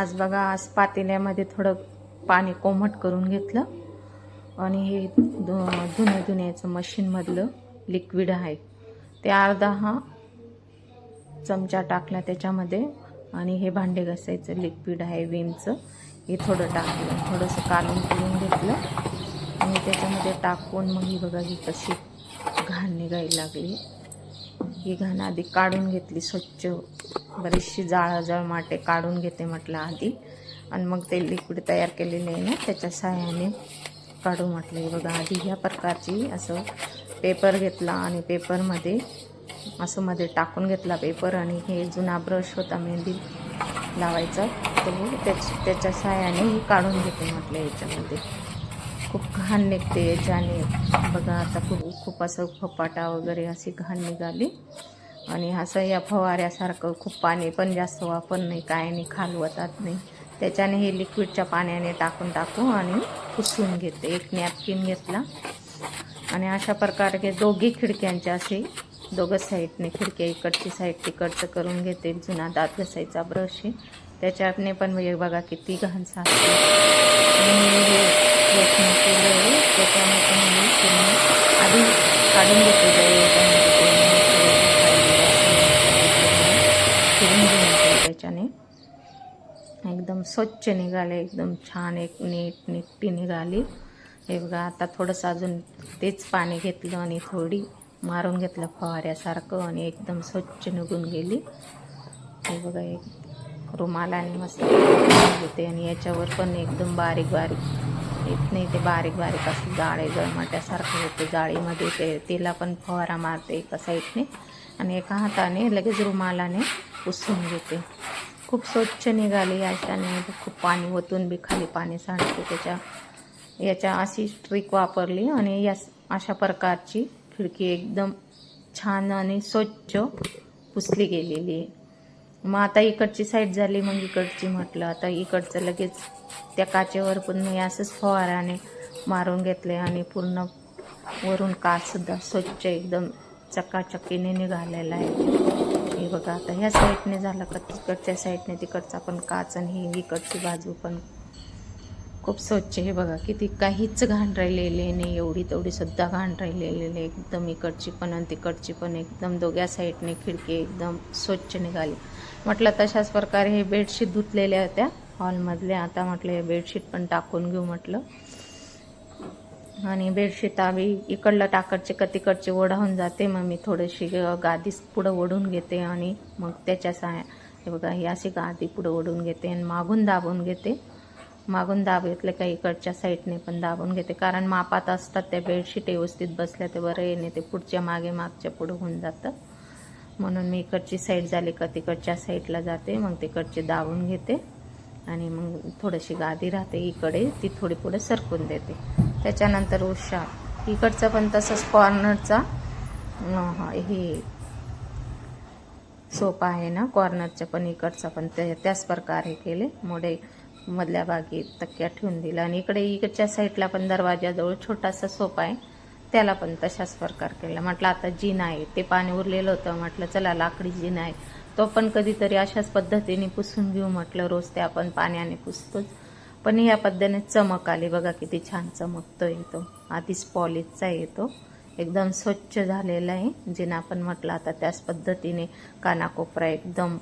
आज बघा आज पातेल्यामध्ये थोडं पाणी कोमट करून घेतलं. आणि हे धु धुण्या धुण्याचं मशीनमधलं लिक्विड आहे. ते अर्धा हा चमचा टाकला त्याच्यामध्ये. आणि हे भांडे घासायचं लिक्विड आहे विमचं हे थोडं टाकलं थोडंसं कालून पिळून घेतलं. आणि त्याच्यामध्ये टाकून मग ही बघा ही कशी घाण निघायला लागली. ही घाण आधी काढून घेतली स्वच्छ. बरीचशी जाळजाळ माटे काढून घेते म्हटलं आधी. आणि मग ते लिक्विड तयार केलेले आहे ना त्याच्या सहाय्याने काढू म्हटलं. बघा आधी ह्या प्रकारची असं पेपर घेतला आणि पेपरमध्ये असं मध्ये टाकून घेतला पेपर आणि हे जुना ब्रश होता मेहंदी लावायचा तो त्याच त्याच्या सहाय्याने ही काढून घेते म्हटलं याच्यामध्ये. खूप घाण निघते याच्याने. बघा आता खूप खूप असं फपाटा वगैरे अशी घाण निघाली. आणि असं या फवाऱ्यासारखं खूप पाणी पण जास्त वापर नाही काय नाही खालवतात नाही. त्याच्याने हे लिक्विडच्या पाण्याने टाकून टाकू आणि पुसून घेते. एक नॅपकिन घेतला. आणि अशा प्रकारे दोघी खिडक्यांच्या असे दोघं साईडने खिडक्या इकडची साईड तिकडचं करून घेते. जुना दात घसायचा ब्रश आहे. त्याच्याने पण म्हणजे बघा किती घाण साचते केलं आहे. त्याच्याने पण मी आधी काढून घेते त्याच्याने एकदम स्वच्छ निघाले एकदम छान एक नीट निट्टी निघाली. हे बघा आता थोडंसं अजून तेच पाणी घेतलं आणि थोडी मारून घेतलं फवाऱ्यासारखं आणि एकदम स्वच्छ निघून गेली. हे बघा एक रुमालाने मस्त घेते आणि याच्यावर पण एकदम बारीक बारीक येत नाही ते बारीक बारीक असं जाळे जळमाट्यासारखं होते. जाळीमध्ये ते तिला पण फवारा मारते एका साईडने आणि एका हाताने लगेच रुमालाने पुसून घेते. खूप स्वच्छ निघाली अशाने खूप पाणी ओतून बी खाली पाणी सांडते त्याच्या. याच्या अशी ट्रिक वापरली आणि या अशा प्रकारची खिडकी एकदम छान आणि स्वच्छ पुसली गेलेली आहे. मग आता इकडची साईड झाली मग इकडची म्हटलं. आता इकडचं लगेच त्या काचेवर पण मी असंच फवाराने मारून घेतले आणि पूर्ण वरून काचसुद्धा स्वच्छ एकदम चकाचकीने निघालेला आहे. बघा आता ह्या साईडने झालं का तिकडच्या साईडने तिकडचा पण काच आणि ही इकडची बाजू पण खूप स्वच्छ हे बघा किती काहीच घाण राहिलेले नाही एवढी तेवढी सुद्धा घाण राहिलेली एकदम इकडची पण आणि तिकडची पण एकदम दोघ्या साईडने खिडकी एकदम स्वच्छ निघाली. म्हटलं तशाच प्रकारे हे बेडशीट धुतलेल्या होत्या. हॉलमधल्या आता म्हटलं हे बेडशीट पण टाकून घेऊ म्हटलं. आणि बेडशीट आम्ही इकडलं टाकडचे का तिकडचे ओढावून जाते. मग मी थोडीशी गादी पुढं ओढून घेते आणि मग त्याच्या साय हे बघा ही अशी गादी पुढं ओढून घेते आणि मागून दाबून घेते. मागून दाब घेतले का इकडच्या साईडने पण दाबून घेते. कारण मापात असतात त्या बेडशीट व्यवस्थित बसल्या ते बरं येणे ते पुढच्या मागे मागच्या पुढं होऊन जातं. म्हणून मी इकडची साईड झाली का तिकडच्या साईडला जाते मग तिकडची दाबून घेते. आणि मग थोडीशी गादी राहते इकडे ती थोडी पुढे सरकून देते. त्याच्यानंतर उषा. इकडचं पण तसंच कॉर्नरचा हे सोपा आहे ना? कॉर्नरच्या पण इकडचा पण ते त्याच प्रकारे केले. मोडे मधल्या बागेत तक्क्या ठेवून दिला. आणि इकडे इकडच्या साईडला पण दरवाजाजवळ छोटासा सोपा आहे. त्याला पण तशाच प्रकार केला. म्हटलं आता जिना आहे ते पाणी उरलेलं होतं. म्हटलं चला लाकडी जिना आहे तो पण कधीतरी अशाच पद्धतीने पुसून घेऊ म्हटलं. रोज ते आपण पाण्याने पुसतोच. पण या पद्धतीने चमक आली. बघा किती छान चमकतो येतो आधीच पॉलिशचा येतो एकदम स्वच्छ झालेला आहे. जिना आपण म्हटलं आता त्याच पद्धतीने कानाकोपरा एकदम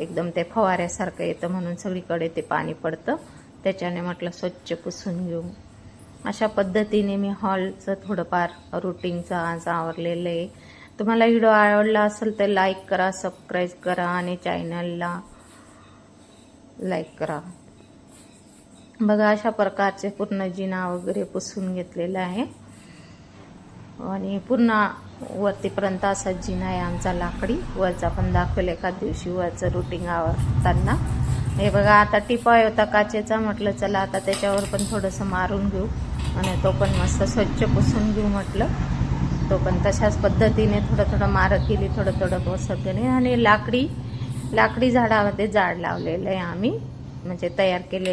एकदम ते फवाऱ्यासारखं येतं म्हणून सगळीकडे ते पाणी पडतं. त्याच्याने म्हटलं स्वच्छ पुसून घेऊ. अशा पद्धतीने मी हॉलचं थोडंफार रुटीनचं आज आवरलेलं आहे. तुम्हाला व्हिडिओ आवडला असेल तर लाईक करा सबस्क्राईब करा आणि चॅनलला लाईक करा. बघा अशा प्रकारचे पूर्ण जिना वगैरे पुसून घेतलेला आहे. आणि पूर्ण वरतीपर्यंत असा जिना आहे आमचा लाकडी. वरचा पण दाखवेल एका दिवशी वरचं रुटिंग आवडताना हे बघा आता टिपाय होता काचेचा. म्हटलं चला आता त्याच्यावर पण थोडंसं मारून घेऊ. आणि तो पण मस्त स्वच्छ पुसून घेऊ म्हटलं. तो पण तशाच पद्धतीने थोडं थोडं मारत गेली थोडं थोडं बसत गेली. आणि लाकडी लाकडी झाडामध्ये झाड लावलेलं आहे आम्ही. म्हणजे तयार केलेलं